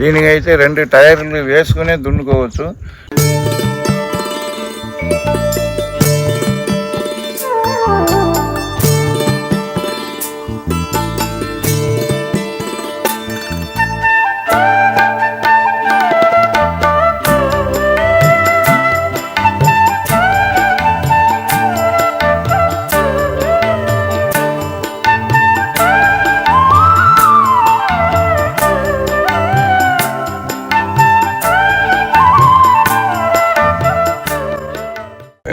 దీనికైతే రెండు టైర్లు వేసుకునే దున్నుకోవచ్చు.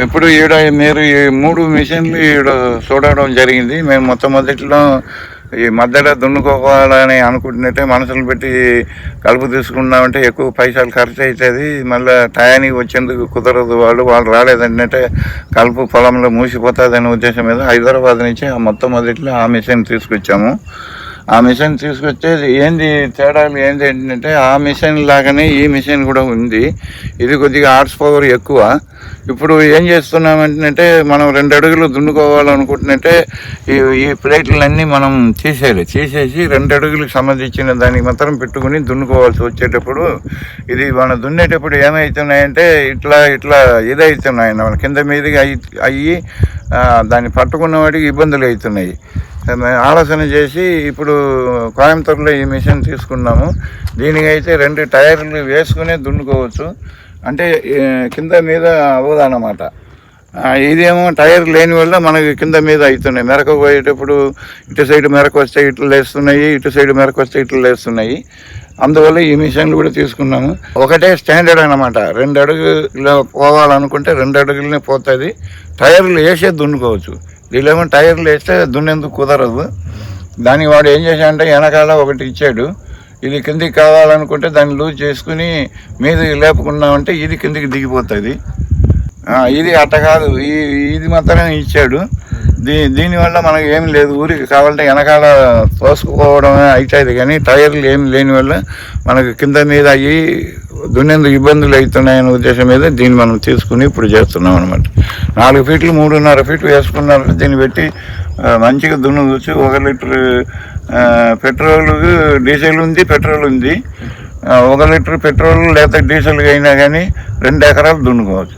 ఇప్పుడు ఈడ మీరు ఈ మూడు మిషన్లు ఈడ చూడడం జరిగింది. మేము మొత్తం మొదట్లో ఈ మధ్యలో దున్నుకోవాలని అనుకుంటున్నట్టే మనసులు పెట్టి కలుపు తీసుకున్నామంటే ఎక్కువ పైసలు ఖర్చు అవుతుంది మళ్ళీ టయానికి వచ్చేందుకు కుదరదు వాళ్ళు వాళ్ళు రాలేదంటే కలుపు పొలంలో మూసిపోతుంది అనే ఉద్దేశం మీద హైదరాబాద్ నుంచి ఆ మొత్తం మొదట్లో ఆ మిషన్ తీసుకొచ్చాము. ఆ మిషన్ తీసుకొచ్చేది ఏంది తేడాలు ఏంది ఏంటంటే ఆ మిషన్ లాగానే ఈ మిషన్ కూడా ఉంది. ఇది కొద్దిగా ఆర్ట్స్ పవర్ ఎక్కువ. ఇప్పుడు ఏం చేస్తున్నామంటే మనం రెండు అడుగులు దున్నుకోవాలనుకుంటున్నట్టే ఈ ఈ ప్లేట్లన్నీ మనం తీసేయాలి. తీసేసి రెండు అడుగులకు సంబంధించిన దానికి మాత్రం పెట్టుకుని దున్నుకోవాల్సి వచ్చేటప్పుడు ఇది మనం దున్నేటప్పుడు ఏమవుతున్నాయంటే ఇట్లా ఇట్లా ఇదవుతున్నాయి మన కింద మీదకి అయ్యి అయ్యి దాన్ని పట్టుకున్న వాటికి ఇబ్బందులు అవుతున్నాయి. ఆలోచన చేసి ఇప్పుడు కోయంబత్తూరులో ఈ మిషన్ తీసుకున్నాము. దీనికైతే రెండు టైర్లు వేసుకునే దున్నుకోవచ్చు. అంటే కింద మీద అవ్వదన్నమాట ఇదేమో టైర్ లేని వల్ల మనకి కింద మీద అవుతున్నాయి. మెరక పోయేటప్పుడు ఇటు సైడ్ మెరక వస్తే ఇట్లు లేస్తున్నాయి ఇటు సైడ్ మెరక వస్తే ఇట్లు లేస్తున్నాయి. అందువల్ల ఈ మిషన్లు కూడా తీసుకున్నాము. ఒకటే స్టాండర్డ్ అనమాట రెండు అడుగులు పోవాలనుకుంటే రెండు అడుగులనే పోతుంది. టైర్లు వేసే దున్నుకోవచ్చు. వీళ్ళేమో టైర్లు వేస్తే దున్నేందుకు కుదరదు. దానికి వాడు ఏం చేశాడంటే వెనకాల ఒకటి ఇచ్చాడు. ఇది కిందికి కావాలనుకుంటే దాన్ని లూజ్ చేసుకుని మీద లేపుకున్నామంటే ఇది కిందికి దిగిపోతుంది. ఇది అట్ట కాదు. ఈ ఇది మాత్రమే ఇచ్చాడు. దీ దీనివల్ల మనకు ఏం లేదు. ఊరికి కావాలంటే వెనకాల తోసుకుపోవడమే అవుతుంది కానీ టైర్లు ఏం లేని వల్ల మనకు కింద మీద అయ్యి దున్నేందుకు ఇబ్బందులు అవుతున్నాయనే ఉద్దేశం మీద దీన్ని మనం తీసుకుని ఇప్పుడు చేస్తున్నాం అనమాట నాలుగు ఫీట్లు మూడున్నర ఫీట్లు వేసుకున్నారు. దీన్ని పెట్టి మంచిగా దున్ను చూసి ఒక లీటర్ పెట్రోల్ డీజిల్ ఉంది పెట్రోల్ ఉంది. ఒక లీటర్ పెట్రోల్ లేకపోతే డీజిల్ అయినా కానీ రెండు ఎకరాలు దున్నుకోవచ్చు.